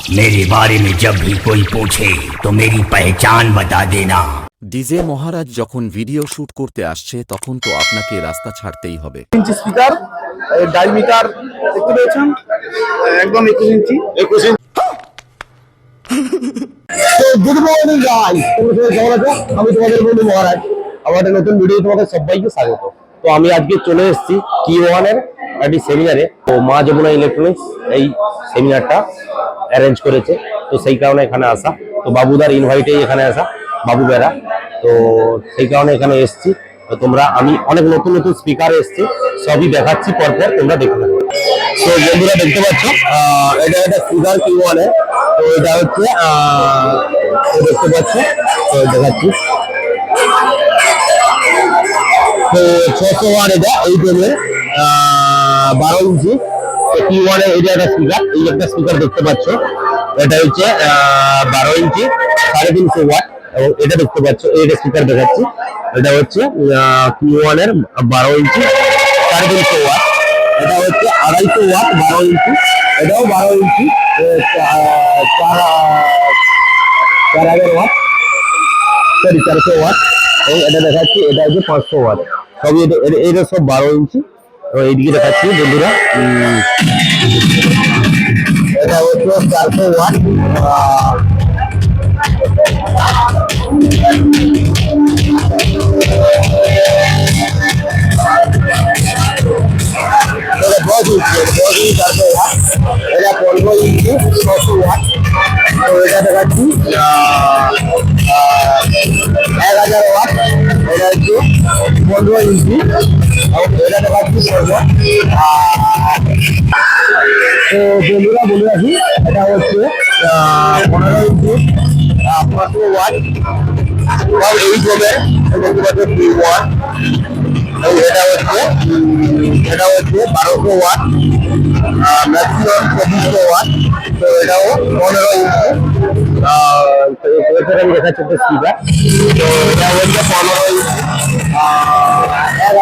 मेरे बारे में जब भी कोई पूछे तो मेरी पहचान बता देना ডিজে মহারাজ যখন ভিডিও শুট করতে আসছে তখন তো আপনাকে রাস্তা ছাড়তেই হবে ইঞ্চি স্পিকার ডাইমিটার দেখতে পেয়েছেন একদম একুশ ইঞ্চি একুশ ইঞ্চি গুড মর্নিং গাইস তোমরা সবাই কেমন আছো আমি তোমাদের বন্ধু মহারাজ আমাদের নতুন ভিডিও তোমাদের সবাইকে স্বাগত তো আমি আজকে চলে এসেছি কি ওয়ানের একটি সেমিনারে। তো মা যমুনা ইলেকট্রনিক্স এই সেমিনারটা অ্যারেঞ্জ করেছে। তো সেই কারণে এখানে আসা। তো বাবুদার ইনভাইটেই এখানে আসা, বাবু বেরা তো সেই কারণে এখানে এসেছি। তো তোমরা, আমি অনেক নতুন নতুন স্পিকার এসেছি। সবই দেখাচ্ছি পরপর, তোমরা দেখে তো বন্ধুরা দেখতে পাচ্ছ এটা একটা স্পিকার কি ওয়ানের তো এটা হচ্ছে দেখতে পাচ্ছ, তো দেখাচ্ছি। তো ছশো ওয়ান এটা, এই জন্য বারো ইঞ্চি। টি ওয়ানে এটা একটা স্পিকার এই একটা স্পিকার দেখতে পাচ্ছ, এটা হচ্ছে বারো ইঞ্চি, সাড়ে তিনশো ওয়াট এবং এটা দেখতে পাচ্ছ এইটা স্পিকার দেখাচ্ছি, এটা হচ্ছে টি ওয়ানের বারো ইঞ্চি, সাড়ে তিনশো ওয়াট এটা হচ্ছে আড়াইশো ওয়াট বারো ইঞ্চি, এটাও বারো ইঞ্চি চার চার হাজার ওয়াট সরি চারশো ওয়াট এবং এটা দেখাচ্ছি, এটা হচ্ছে পাঁচশো ওয়াট সবই এটা- এটা সব বারো ইঞ্চি। এবং এইদিকে দেখাচ্ছি বন্ধুরা উম, এটা হচ্ছে চারশো ওয়াট আহ, এটা দশ ইঞ্চি দশ ইঞ্চি চারশো ওয়াট এটা পনেরো ইঞ্চি ছশো ওয়াট তো এটা দেখাচ্ছি আহ, আহ, এক হাজার ওয়াট এটা হচ্ছে পনেরো ইঞ্চি এটা দেখাচ্ছি পনেরো তো বন্ধুরা বলে রাখি এটা হচ্ছে পনেরো ইঞ্চি পাঁচশো ওয়াট এবং এই জমে দেখতে পাচ্ছ এটা হচ্ছে এটা হচ্ছে বারোশো ওয়াট ম্যাক্সিমাম চব্বিশশো ওয়াট তো এটাও পনেরো ইঞ্চি এখানে আমি দেখাচ্ছি একটা স্পিকার তো এটা হচ্ছে পনেরো এক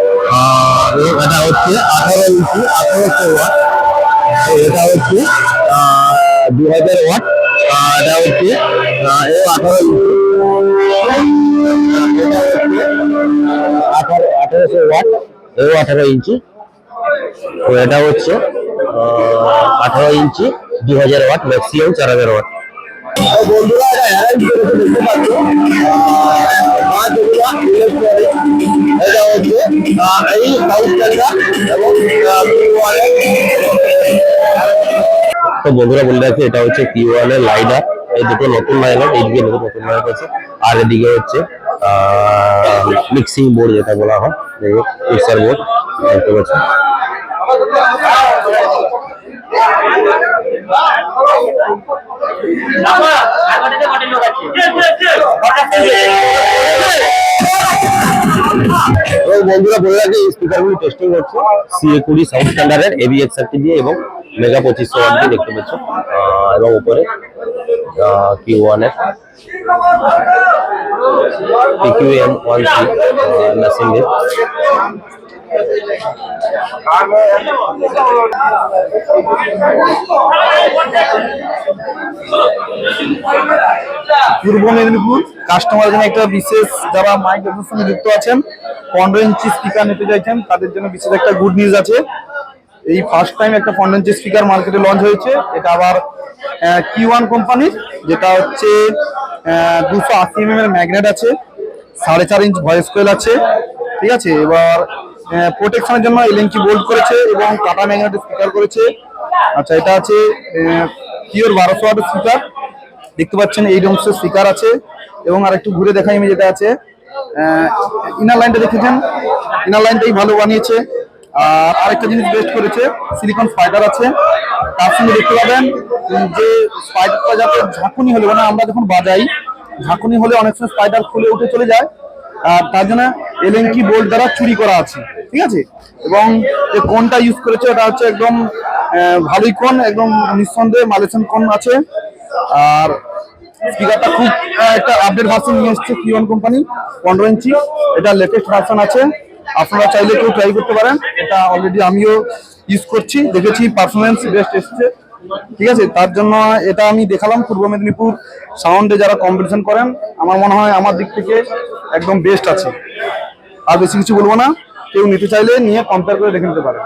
এটা হচ্ছে আঠারো ইঞ্চি আঠারোশো ওয়াট? এটা হচ্ছে দু হাজার ওয়াট। এটা হচ্ছে আঠারো ইঞ্চি। আঠারো, আঠারোশো ওয়াট এও আঠারো ইঞ্চি। তো এটা হচ্ছে আঠারো ইঞ্চি দু হাজার ওয়াট, ম্যাক্সিমাম চার হাজার ওয়াট। বন্ধুরা, এটা এটা হচ্ছে এই বলে রাখি, এটা হচ্ছে কিউআর লাইনার এই দুটো নতুন লাইনার এইদিকে দুটো নতুন লাইনার আছে। আর এদিকে হচ্ছে মিক্সিং বোর্ড যেটা বলা হয় মিক্সার বোর্ড দেখতে পাচ্ছি বন্ধুরা বলে রাখি স্পিকারগুলি টেস্টিং হচ্ছে সিএ কুড়ি সাউন্ড স্ট্যান্ডার্ডের এবি একসাথে দিয়ে এবং মেগা পঁচিশশো ওয়াট দিয়ে দেখতে পাচ্ছ। এবং উপরে কিউ ওয়ানের পিকিউএম ওয়ান থ্রি মেশিন দিয়ে। পূর্ব মেদিনীপুর কাস্টমার জন্য একটা বিশেষ যারা মাইক ব্যবসার সঙ্গে যুক্ত আছেন পনেরো ইঞ্চি স্পিকার নিতে চাইছেন, তাদের জন্য বিশেষ একটা গুড নিউজ আছে। এই ফার্স্ট টাইম একটা পনেরো ইঞ্চি স্পিকার মার্কেটে লঞ্চ হয়েছে। এটা আবার কি ওয়ান কোম্পানির যেটা হচ্ছে দুশো আশি এম এর ম্যাগনেট আছে, সাড়ে চার ইঞ্চ ভয়েস কোয়েল আছে। ঠিক আছে? এবার প্রোটেকশনের জন্য এলএনকি বোল্ড করেছে এবং টাটা ম্যাগনেট স্পিকার করেছে। আচ্ছা এটা আছে পিওর বারোশো ওয়াটের স্পিকার দেখতে পাচ্ছেন, এই অংশের স্পিকার আছে। এবং আর একটু ঘুরে দেখাই আমি যেটা আছে। ইনার লাইনটা দেখেছেন? ইনার লাইনটাই ভালো বানিয়েছে। আর আরেকটা জিনিস বেস্ট করেছে সিলিকন স্পাইডার আছে। তার সঙ্গে দেখতে পাবেন যে স্পাইডারটা যাতে ঝাঁকুনি হলে মানে আমরা যখন বাজাই, ঝাঁকুনি হলে অনেক সময় স্পাইডার খুলে উঠে চলে যায়। আর তার জন্য এলএনকি বোল্ট দ্বারা চুরি করা আছে, ঠিক আছে? এবং যে কোনটা ইউজ করেছে ওটা হচ্ছে একদম ভালোই কোন, একদম নিঃসন্দেহে মালেশিয়ান কোন আছে। আর স্পিকারটা খুব একটা আপডেট ভার্সন নিয়ে এসছে কিওয়ান কোম্পানি পনেরো ইঞ্চি। এটা লেটেস্ট ভার্সন আছে। আপনারা চাইলে কেউ ট্রাই করতে পারেন। এটা অলরেডি আমিও ইউজ করছি, দেখেছি পারফরমেন্স বেস্ট এসছে। ঠিক আছে, তার জন্য এটা আমি দেখালাম পূর্ব মেদিনীপুর সাউন্ডে যারা কম্পিটিশন করেন, আমার মনে হয় আমার দিক থেকে একদম বেস্ট আছে। আর বেশি কিছু বলব না, কেউ নিতে চাইলে নিয়ে কম্পেয়ার করে দেখে নিতে পারে।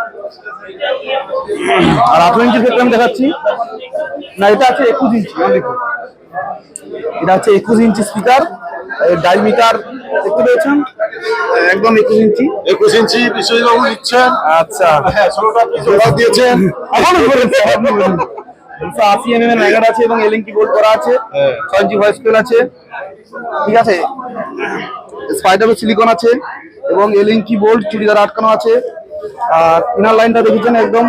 আর আঠারো ইঞ্চির ক্ষেত্রে আমি দেখাচ্ছি, না, এটা আছে একুশ ইঞ্চি দেখুন এটা হচ্ছে একুশ ইঞ্চি স্পিকার ডাইমিটার দেখতে পেয়েছেন? একদম একুশ ইঞ্চি। একুশ ইঞ্চি বিশ্বজিৎবাবু নিচ্ছেন। আচ্ছা। হ্যাঁ ষোলোটা দিয়েছেন। এখনও বলেছে, দুশো আশি এম এর ম্যাগার আছে এবং বোল্ট করা আছে। ছয় ইঞ্চি ভয়েস কোয়েল আছে। ঠিক আছে। স্পাইডার সিলিকন আছে এবং এলিঙ্কি বোল্ট চুড়ি দ্বারা আটকানো আছে। আর ইনার লাইনটা দেখেছেন একদম।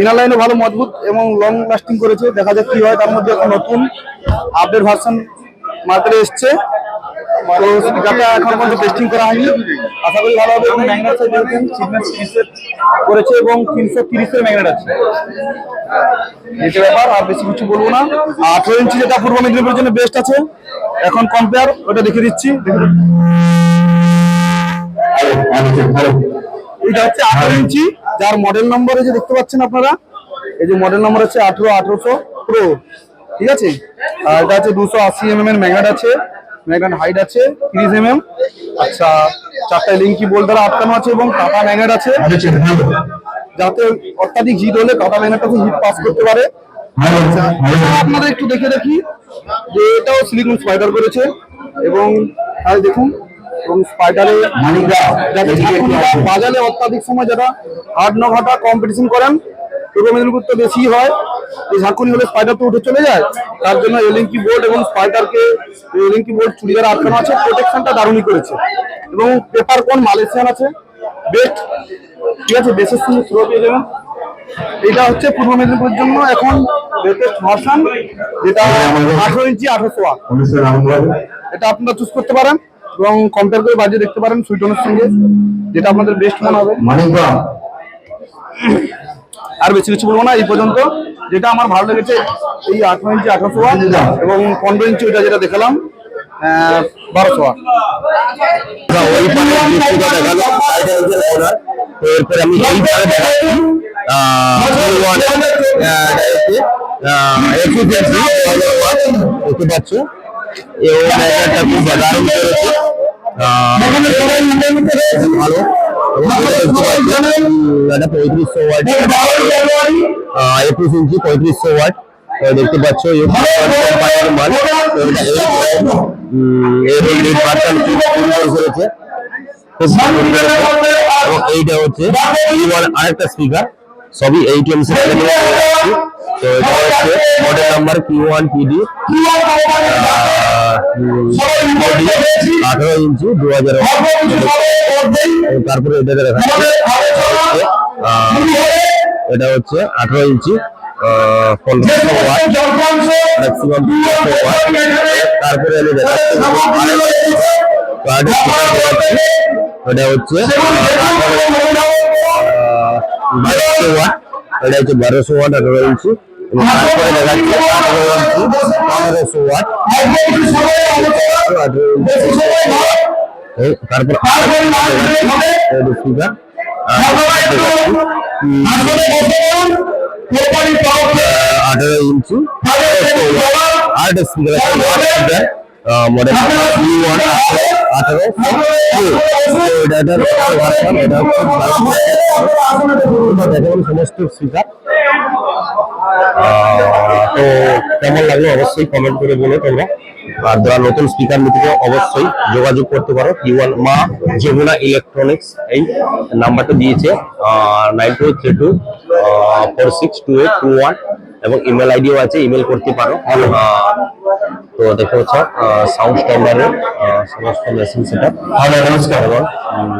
ইনার লাইনও ভালো মজবুত এবং লং লাস্টিং করেছে। দেখা যাক কি হয়। তার মধ্যে নতুন আপডেট ভার্সন মার্কেটে এসছে। তো স্পিকারটা এখন পর্যন্ত টেস্টিং করা হয়নি। আশা করি ভালো হবে এবং ম্যাগনেট সাইজ করেছে এবং তিনশো তিরিশের ম্যাগনেট আছে। এটা ব্যাপার, আর বেশি কিছু বলব না। আঠারো ইঞ্চি যেটা পূর্ব মেদিনীপুরের জন্য বেস্ট আছে, এখন কম্পেয়ার ওটা দেখে দিচ্ছি। এটা হচ্ছে আঠারো ইঞ্চি যার মডেল নম্বর যে দেখতে পাচ্ছেন আপনারা, এই যে মডেল নম্বর হচ্ছে আঠারো আঠারোশো প্রো ঠিক আছে? আর এটা হচ্ছে দুশো আশি এম এর ম্যাগনেট আছে। ম্যাগনেট হাইট আছে তিরিশ এম এম আচ্ছা চারটা লিঙ্কি বোল্ট দ্বারা আটকানো আছে এবং টাটা ম্যাগনেট আছে। যাতে অত্যাধিক হিট হলে কাটা ম্যাগনেটটা হিট পাস করতে পারে। আচ্ছা, আপনাদের একটু দেখে দেখি যে এটাও সিলিকন স্পাইডার করেছে এবং আর দেখুন এবং স্পাইডারে বাজালে অত্যাধিক সময় যারা আট ন ঘণ্টা কম্পিটিশন করেন পূর্ব মেদিনীপুর তো বেশি হয়। এই ঝাঁকুনি হলে স্পাইডার তো উঠে চলে যায়। তার জন্য এলিঙ্কি বোর্ড এবং স্পাইডারকে এলিঙ্কি বোর্ড চুড়ি দ্বারা আটকানো আছে প্রোটেকশনটা দারুণই করেছে। এবং পেপার কোন মালয়েশিয়ান আছে? বেস্ট ঠিক আছে বেসের সঙ্গে থ্রো পেয়ে যাবেন এটা হচ্ছে পূর্ব মেদিনীপুরের জন্য এখন লেটেস্ট ভার্সন যেটা আঠারো ইঞ্চি আঠারোশো ওয়াট এটা আপনারা চুজ করতে পারেন এবং কম্পেয়ার করে বাজিয়ে দেখতে পারেন সুইটনের সঙ্গে যেটা আপনাদের বেস্ট মনে হবে। আর বেশি কিছু বলব না এই পর্যন্ত। যেটা আমার ভালো লেগেছে এই আঠারো ইঞ্চি আঠারোশো ওয়াট এবং পনেরো ইঞ্চি ওইটা যেটা দেখালাম বারোশো ওয়াট। ওই পারে দৃশ্যটা দেখাল সাইড অ্যাঙ্গেল ওনার তো এরপরে আমি এই পারে দেখাচ্ছি দেখতে পাচ্ছ? এই জায়গাটা খুব দারুণ করেছে। ভালো। এটা পঁয়ত্রিশশো ওয়াট। একুশ ইঞ্চি পঁয়ত্রিশশো ওয়াট দেখতে পাচ্ছ মাল করেছে। এবং এইটা হচ্ছে আরেকটা স্পিকার সবই এইটিএম তো এটা হচ্ছে model number Q one PD আঠারো ইঞ্চি দু হাজার তারপরে এটা দেখা এটা হচ্ছে আঠারো ইঞ্চি পনেরোশো ওয়াট ওয়াট তারপরে আমি এটা হচ্ছে বারোশো ওয়াট এটা হচ্ছে বারোশো ওয়াট আঠারো ইঞ্চি। তারপরে দেখাচ্ছি পনেরোশো ওয়াট আঠারো ইঞ্চি। তারপর স্পিকার আঠারো ইঞ্চি। আট স্পিকার মডেল আঠারো। এটা সমস্ত স্পিকার তো কেমন লাগল? অবশ্যই কমেন্ট করে বলো তোমরা। আর যারা নতুন স্পিকার নিতে অবশ্যই যোগাযোগ করতে পারো। কিওয়ান মা যমুনা ইলেকট্রনিক্স এই নাম্বারটা দিয়েছে nine two three two four six two eight two one এবং ইমেল আইডিও আছে ইমেল করতে পারো। তো দেখতে পাচ্ছ সাউন্ড স্ট্যান্ডার্ডের সমস্ত মেশিন সেটা নমস্কার। এবং উম,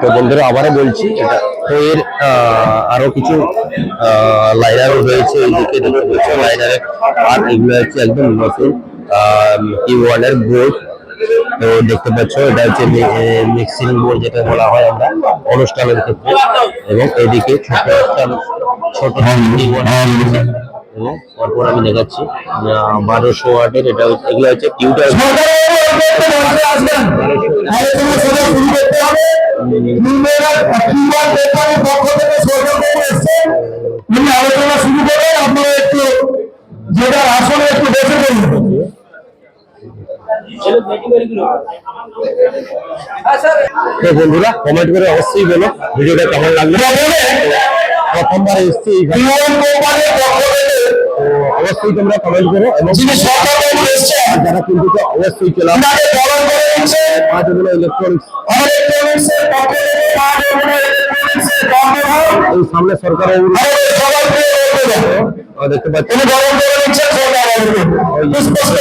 তো বন্ধুরা আবারও বলছি এটা তো এর আহ, আরও কিছু লাইনারও রয়েছে এইদিকে দেখতে পাচ্ছ লাইনারের আর এগুলো হচ্ছে একদম নতুন কি ওয়ানের বোর্ড তো দেখতে পাচ্ছ এটা হচ্ছে মিক্সিং বোর্ড যেটা বলা হয় আমরা অনুষ্ঠানের ক্ষেত্রে। এবং এদিকে ছোট একটা ছোট keyboard রয়েছে। এবং পরপর আমি দেখাচ্ছি। বারোশো ওয়াটের এটা হচ্ছে- এগুলো হচ্ছে টিউটার। আলোচনা শুরু করে আপনারা একটু যেটা আসলে একটু করুন বন্ধুরা কমেন্ট করে অবশ্যই বলো ভিডিওটা কেমন লাগল প্রথমবার এসছি। তো অবশ্যই তোমরা কমেন্ট করো এবং যারা কিন্তু অবশ্যই চলে আসো। পাঁচ ইলেকট্রনিক্স এই সামনে সরকার দেখতে পাচ্ছি। স্পষ্ট